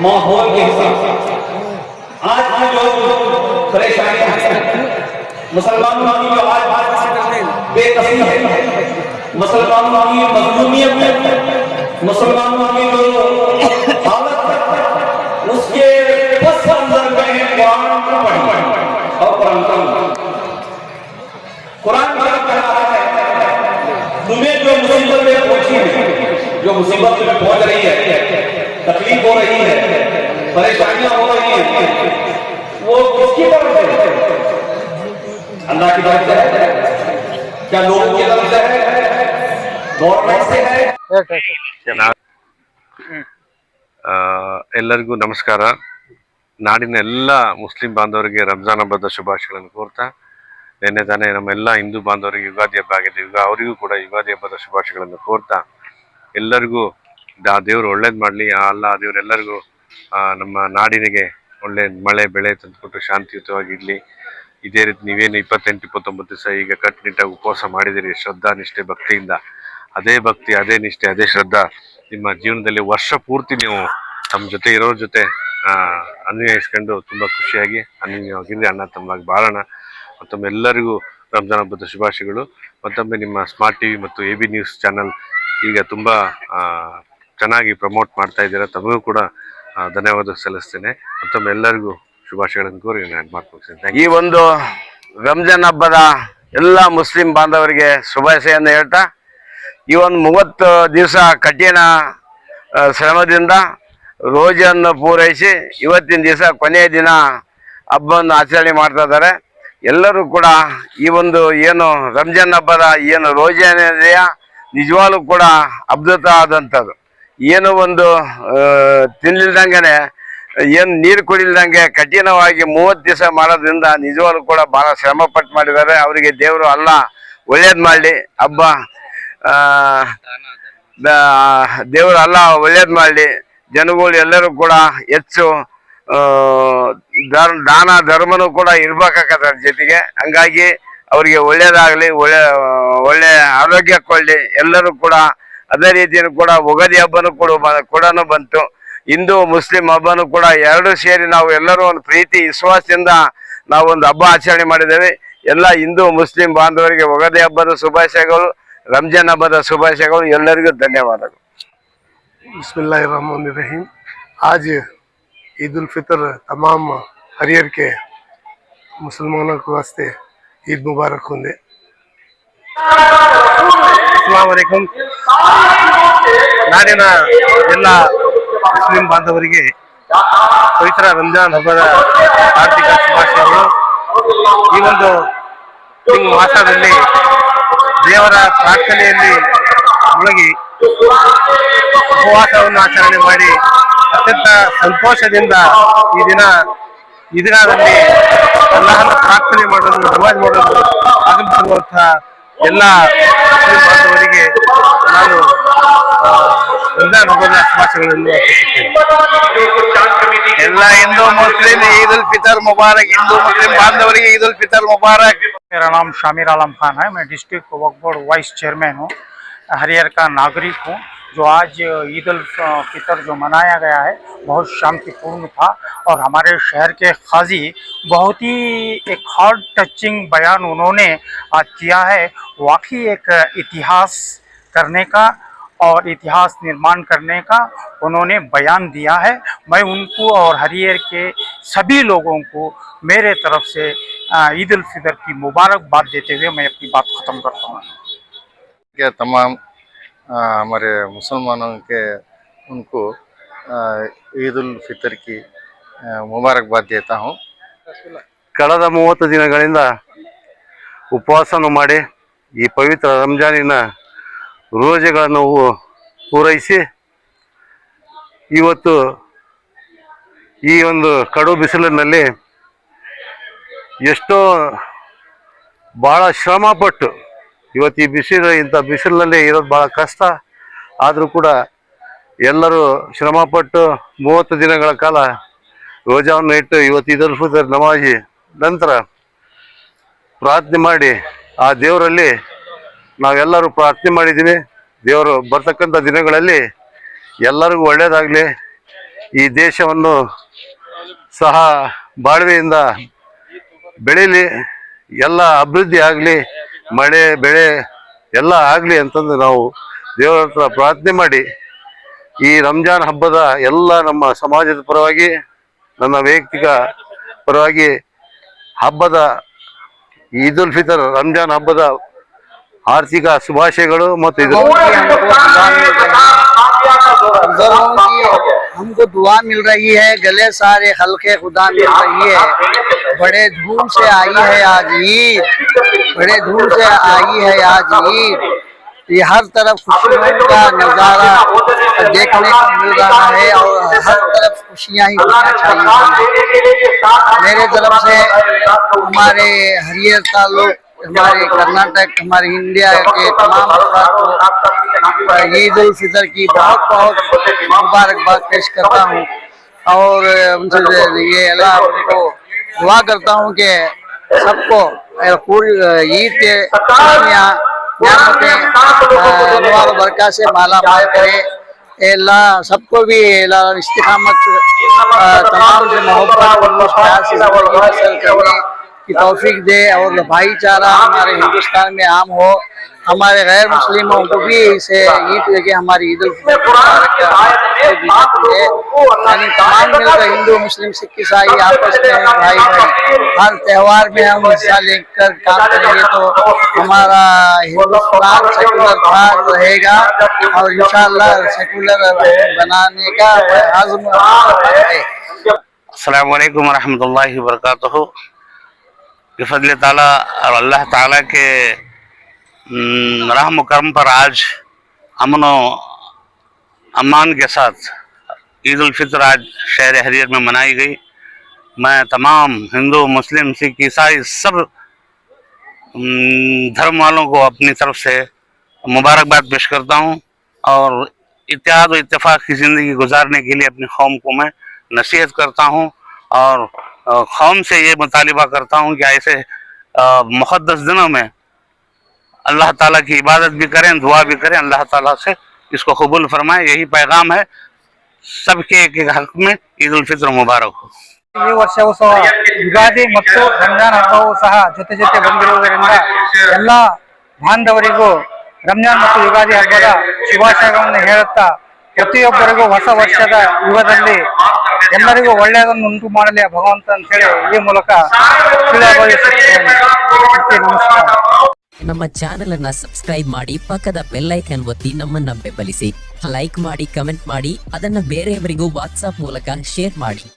ماحول کے حساب سے آج کی جو پریشانی ہے مسلمان مانی جو آج بات بے قصیح ہے۔ مسلمانوں مانی مظلومی ہے۔ مسلمانوں کی جو حالت ہے اس کے پس منظر میں ہے قرآن کو پڑھ اور قرآن کا قرآن کا کہہ رہا ہے تمہیں جو مصیبت میں پہنچی ہے جو مصیبت میں پہنچ رہی ہے तकलीफ हो रही है परेशानियां हो रही हैं वो किसकी तरफ से है? अल्लाह की तरफ से है क्या लोगों की तरफ से है गवर्नमेंट से है ಆ, ಎಲ್ಲರಿಗೂ ನಮಸ್ಕಾರ ನಾಡಿನ ಎಲ್ಲ ಮುಸ್ಲಿಂ ಬಾಂಧವರಿಗೆ ರಂಜಾನ್ ಹಬ್ಬದ ಶುಭಾಶಯಗಳನ್ನು ಕೋರ್ತಾ ನಿನ್ನೆ ತಾನೇ ನಮ್ಮ ಎಲ್ಲ ಹಿಂದೂ ಬಾಂಧವರಿಗೆ ಯುಗಾದಿ ಹಬ್ಬ ಆಗಿದೆ ಯುಗ ಅವರಿಗೂ ಕೂಡ ಯುಗಾದಿ ಹಬ್ಬದ ಶುಭಾಶಯಗಳನ್ನು ಕೋರ್ತಾ ಎಲ್ಲರಿಗೂ ಆ ದೇವ್ರು ಒಳ್ಳೇದು ಮಾಡಲಿ ಅಲ್ಲ ಆ ದೇವ್ರು ಎಲ್ಲರಿಗೂ ಆ, ನಮ್ಮ ನಾಡಿನಿಗೆ ಒಳ್ಳೆ ಮಳೆ ಬೆಳೆ ತಂದುಕೊಟ್ಟು ಶಾಂತಿಯುತವಾಗಿರಲಿ ಇದೇ ರೀತಿ ನೀವೇನು ಇಪ್ಪತ್ತೆಂಟು ಇಪ್ಪತ್ತೊಂಬತ್ತು ದಿವಸ ಈಗ ಕಟ್ಟುನಿಟ್ಟಾಗಿ ಉಪವಾಸ ಮಾಡಿದಿರಿ ಶ್ರದ್ಧಾ ನಿಷ್ಠೆ ಭಕ್ತಿಯಿಂದ. ಅದೇ ಭಕ್ತಿ ಅದೇ ನಿಷ್ಠೆ ಅದೇ ಶ್ರದ್ಧಾ. ನಿಮ್ಮ ಜೀವನದಲ್ಲಿ ವರ್ಷ ಪೂರ್ತಿ ನೀವು ನಮ್ಮ ಜೊತೆ ಇರೋರ ಜೊತೆ ಅನ್ವಯಿಸ್ಕೊಂಡು ತುಂಬ ಖುಷಿಯಾಗಿ ಅನ್ಯೋನ್ಯವಾಗಿರಲಿ ಅಣ್ಣ ತಮ್ಮಾಗಿ ಬಾಳೋಣ. ಮತ್ತೊಮ್ಮೆ ಎಲ್ಲರಿಗೂ ರಂಜಾನ್ ಹಬ್ಬದ ಶುಭಾಶಯಗಳು. ಮತ್ತೊಮ್ಮೆ ನಿಮ್ಮ ಸ್ಮಾರ್ಟ್ ಟಿವಿ ಮತ್ತು ಎ ಬಿ ನ್ಯೂಸ್ ಚಾನಲ್ ಈಗ ತುಂಬ ಚೆನ್ನಾಗಿ ಪ್ರಮೋಟ್ ಮಾಡ್ತಾ ಇದ್ದೀರಾ ತಮಗೂ ಕೂಡ ಧನ್ಯವಾದ ಸಲ್ಲಿಸ್ತೇನೆ. ಮತ್ತೊಮ್ಮೆ ಎಲ್ಲರಿಗೂ ಶುಭಾಶಯಗಳನ್ನು ಕೋರಿ ನಾನು ಈ ಒಂದು ರಂಜಾನ್ ಹಬ್ಬದ ಎಲ್ಲ ಮುಸ್ಲಿಂ ಬಾಂಧವರಿಗೆ ಶುಭಾಶಯನ್ನು ಹೇಳ್ತಾ, ಈ ಒಂದು ಮೂವತ್ತು ದಿವಸ ಕಠಿಣ ಶ್ರಮದಿಂದ ರೋಜನ್ನು ಪೂರೈಸಿ ಇವತ್ತಿನ ದಿವಸ ಕೊನೆಯ ದಿನ ಹಬ್ಬವನ್ನು ಆಚರಣೆ ಮಾಡ್ತಾ ಇದ್ದಾರೆ. ಎಲ್ಲರೂ ಕೂಡ ಈ ಒಂದು ಏನು ರಂಜಾನ್ ಹಬ್ಬದ ಏನು ರೋಜನೆಯ ನಿಜವಾಗ್ಲೂ ಕೂಡ ಅದ್ಭುತ ಆದಂಥದ್ದು ಏನು ಒಂದು ತಿನ್ಲಿಲ್ದಂಗೆ ಏನು ನೀರು ಕುಡಿಲ್ದಂಗೆ ಕಠಿಣವಾಗಿ ಮೂವತ್ತು ದಿವಸ ಮಾಡೋದ್ರಿಂದ ನಿಜವಾಗ್ಲೂ ಕೂಡ ಬಹಳ ಶ್ರಮ ಪಟ್ಟು ಮಾಡಿದ್ದಾರೆ. ಅವರಿಗೆ ದೇವರು ಅಲ್ಲ, ಒಳ್ಳೇದು ಮಾಡಲಿ. ಹಬ್ಬ ದೇವರು ಅಲ್ಲ, ಒಳ್ಳೇದು ಮಾಡಲಿ. ಜನಗಳು ಎಲ್ಲರೂ ಕೂಡ ಹೆಚ್ಚು ದಾನ ಧರ್ಮನೂ ಕೂಡ ಇರ್ಬೇಕಾಗತ್ತೆ ಜೊತೆಗೆ. ಹಂಗಾಗಿ ಅವರಿಗೆ ಒಳ್ಳೇದಾಗಲಿ, ಒಳ್ಳೆ ಒಳ್ಳೆ ಆರೋಗ್ಯ ಕೊಡಲಿ. ಎಲ್ಲರೂ ಕೂಡ ಅದೇ ರೀತಿಯೂ ಕೂಡ ಉಗಾದಿ ಹಬ್ಬನೂ ಕೂಡ ಬ- ಕೂಡ ಬಂತು ಹಿಂದೂ ಮುಸ್ಲಿಂ ಹಬ್ಬನೂ ಕೂಡ ಎರಡು ಸೇರಿ ನಾವು ಎಲ್ಲರೂ ಒಂದು ಪ್ರೀತಿ ವಿಶ್ವಾಸದಿಂದ ನಾವು ಒಂದು ಹಬ್ಬ ಆಚರಣೆ ಮಾಡಿದ್ದೇವೆ ಎಲ್ಲ ಹಿಂದೂ ಮುಸ್ಲಿಂ ಬಾಂಧವರಿಗೆ ಉಗಾದಿ ಹಬ್ಬದ ಶುಭಾಶಯಗಳು ರಂಜಾನ್ ಹಬ್ಬದ ಶುಭಾಶಯಗಳು ಎಲ್ಲರಿಗೂ ಧನ್ಯವಾದಗಳು बिस्मिल्लाहिर्रहमानिर्रहीम आज ईद उल फितर तमाम हरियर के मुसलमानों के वास्ते ईद मुबारक होंगे ಅಸ್ಲಾಮಲೈಕುಂ ನಾಡಿನ ಎಲ್ಲ ಮುಸ್ಲಿಂ ಬಾಂಧವರಿಗೆ ಪವಿತ್ರ ರಂಜಾನ್ ಹಬ್ಬದ ಆರ್ಥಿಕ ಶುಭಾಶಯಗಳು. ಈ ಒಂದು ತಿಂಗಳು ಮಾಸದಲ್ಲಿ ದೇವರ ಪ್ರಾರ್ಥನೆಯಲ್ಲಿ ಮುಳುಗಿ ಉಪವಾಸವನ್ನು ಆಚರಣೆ ಮಾಡಿ ಅತ್ಯಂತ ಸಂತೋಷದಿಂದ ಈ ದಿನ ಈ ದಿನದಲ್ಲಿ ಅಲ್ಲಾಹನ ಪ್ರಾರ್ಥನೆ ಮಾಡೋದು ರಿವಾಜ್ ಮಾಡೋದು ಆಗಮಿಸಿರುವಂತಹ ಎಲ್ಲ ಮುಸ್ಲಿಂ ಬಾಂಧವರಿಗೆ ನಾನು ಆ, ರಂಜಾನ್ ಹಬ್ಬದ ಶುಭಾಶಯಗಳನ್ನು ಅರ್ಪಿಸುತ್ತೇನೆ ಎಲ್ಲ Hindu Muslim Eid ul Fitr Mubarak Hindu Muslim ಬಾಂಧವರಿಗೆ ಈದ್ ಉಲ್ ಫಿತರ್ ಮುಬಾರಕ್ मेरा नाम शामिर आलम खान है मैं district Waqf board vice chairman हूँ ہریئر کا ناگرک ہوں جو آج عید الفطر جو منایا گیا ہے بہت شام کی پورن تھا اور ہمارے شہر کے خاضی بہت ہی ایک ہارڈ ٹچنگ بیان انہوں نے آج کیا ہے واقعی ایک اتہاس کرنے کا اور اتہاس نرمان کرنے کا انہوں نے بیان دیا ہے میں ان کو اور ہریئر کے سبھی لوگوں کو میرے طرف سے عید الفطر کی مبارکباد دیتے ہوئے میں اپنی بات ختم کرتا ہوں के तमाम अ, हमारे मुसलमानों के उनको अ, ईद उल फितर की अ, मुबारकबाद देता हूँ ಕಳೆದ ಮೂವತ್ತು ದಿನಗಳಿಂದ ಉಪವಾಸವನ್ನು ಮಾಡಿ ಈ ಪವಿತ್ರ ರಂಜಾನಿನ ರೋಜೆಗಳನ್ನು ಹೂ- ಪೂರೈಸಿ ಇವತ್ತು ಈ ಒಂದು ಕಡು ಬಿಸಿಲಿನಲ್ಲಿ ಎಷ್ಟೋ ಭಾಳ ಶ್ರಮಪಟ್ಟು ಇವತ್ತು ಈ ಬಿಸಿಲು, ಇಂಥ ಬಿಸಿಲಿನಲ್ಲಿ ಇರೋದು ಭಾಳ ಕಷ್ಟ. ಆದರೂ ಕೂಡ ಎಲ್ಲರೂ ಶ್ರಮಪಟ್ಟು ಮೂವತ್ತು ದಿನಗಳ ಕಾಲ ರೋಜಾವನ್ನು ಇಟ್ಟು ಇವತ್ತು ಇದರ ನಮಾಜಿ ನಂತರ ಪ್ರಾರ್ಥನೆ ಮಾಡಿ ಆ ದೇವರಲ್ಲಿ ನಾವೆಲ್ಲರೂ ಪ್ರಾರ್ಥನೆ ಮಾಡಿದ್ದೀವಿ. ದೇವರು ಬರ್ತಕ್ಕಂಥ ದಿನಗಳಲ್ಲಿ ಎಲ್ಲರಿಗೂ ಒಳ್ಳೆಯದಾಗಲಿ ಈ ದೇಶವನ್ನು ಸಹ ಬಾಳ್ವೆಯಿಂದ ಬೆಳೀಲಿ. ಎಲ್ಲ ಅಭಿವೃದ್ಧಿ ಆಗಲಿ. ಮಳೆ ಬೆಳೆ ಎಲ್ಲ ಆಗಲಿ ಅಂತಂದು ನಾವು ದೇವರ ಹತ್ರ ಪ್ರಾರ್ಥನೆ ಮಾಡಿ ಈ ರಂಜಾನ್ ಹಬ್ಬದ ಎಲ್ಲ ನಮ್ಮ ಸಮಾಜದ ಪರವಾಗಿ ನನ್ನ ವೈಯಕ್ತಿಕ ಪರವಾಗಿ ಹಬ್ಬದ ಈದ್ ಉಲ್ ಫಿತರ್ ರಂಜಾನ್ ಹಬ್ಬದ ಆರ್ಥಿಕ ಶುಭಾಶಯಗಳು ಮತ್ತು ಇದು हमको दुआ मिल रही है गले सारे हल्के खुदा मिल रही है बड़े धूम से आई है आज ईद بڑے دور سے آئی ہے آج عید یہ ہر طرف خوشیوں کا نظارہ دیکھنے کو مل رہا ہے اور ہر طرف خوشیاں ہی ہونا چاہیے۔ میرے طرف سے ہمارے ہریر تعلق ہمارے کرناٹک، ہمارے انڈیا کے تمام افراد کو عید الفطر کی بہت بہت مبارکباد پیش کرتا ہوں اور ان سے یہ اللہ کو دعا کرتا ہوں کہ سب کو پوری عید کے نواب برکہ سے مالا مال کرے اے اللہ، سب کو بھی اے اللہ استقامت تمام سے محبت اور مشکل کرے کی توفیق دے اور بھائی چارہ ہمارے ہندوستان میں عام ہو ہمارے غیر مسلموں کو بھی اسے عید لے کے ہماری عید یعنی تمام مل کر ہندو مسلم سکھ عیسائی آپس میں بھائی بھائی ہر تہوار میں ہم حصہ لے کر کام کریں گے تو ہمارا ہندوستان سیکولر بھاگ رہے گا اور انشاءاللہ سیکولر بنانے کا عزم السلام علیکم ورحمۃ اللہ وبرکاتہ کہ فضل تعالیٰ اور اللہ تعالیٰ کے رحم و کرم پر آج امن و امان کے ساتھ عید الفطر آج شہر حریت میں منائی گئی۔ میں تمام ہندو، مسلم سکھ عیسائی سب دھرم والوں کو اپنی طرف سے مبارکباد پیش کرتا ہوں اور اتحاد و اتفاق کی زندگی گزارنے کے لیے اپنی قوم کو میں نصیحت کرتا ہوں اور قوم سے یہ مطالبہ کرتا ہوں کہ ایسے مقدس دنوں میں اللہ تعالیٰ کی عبادت بھی کریں، دعا بھی کریں، اللہ تعالیٰ سے اس کو قبول فرمائیں، یہی پیغام ہے۔ سب کے ایک ایک حق میں عید الفطر مبارک ہو۔ ಈ ವರ್ಷವೂ ಸಹ ಯುಗಾದಿ ಮತ್ತು ರಂಜಾನ್ ಹಬ್ಬವೂ ಸಹ ಜೊತೆ ಜೊತೆ ಬಂದಿರುವುದರಿಂದ ಎಲ್ಲ ಬಾಂಧವರಿಗೂ ರಂಜಾನ್ ಮತ್ತು ಯುಗಾದಿ ಹಬ್ಬದ ಶುಭಾಶಯಗಳನ್ನು ಹೇಳುತ್ತಾ ಪ್ರತಿಯೊಬ್ಬರಿಗೂ ಹೊಸ ವರ್ಷದ ಯುಗದಲ್ಲಿ ಎಲ್ಲರಿಗೂ ಒಳ್ಳೆಯದನ್ನು ಉಂಟು ಮಾಡಲಿ ಭಗವಂತ ಅಂತ ಹೇಳಿ ಈ ಮೂಲಕ ನಮ್ಮ ಚಾನೆಲ್ ಅನ್ನ ಸಬ್ಸ್ಕ್ರೈಬ್ ಮಾಡಿ ಪಕ್ಕದ ಬೆಲ್ ಐಕನ್ ಒತ್ತಿ ನಮ್ಮನ್ನ ಬೆಂಬಲಿಸಿ. ಲೈಕ್ ಮಾಡಿ ಕಮೆಂಟ್ ಮಾಡಿ, ಅದನ್ನ ಬೇರೆಯವರಿಗೂ ವಾಟ್ಸ್ಆಪ್ ಮೂಲಕ ಶೇರ್ ಮಾಡಿ.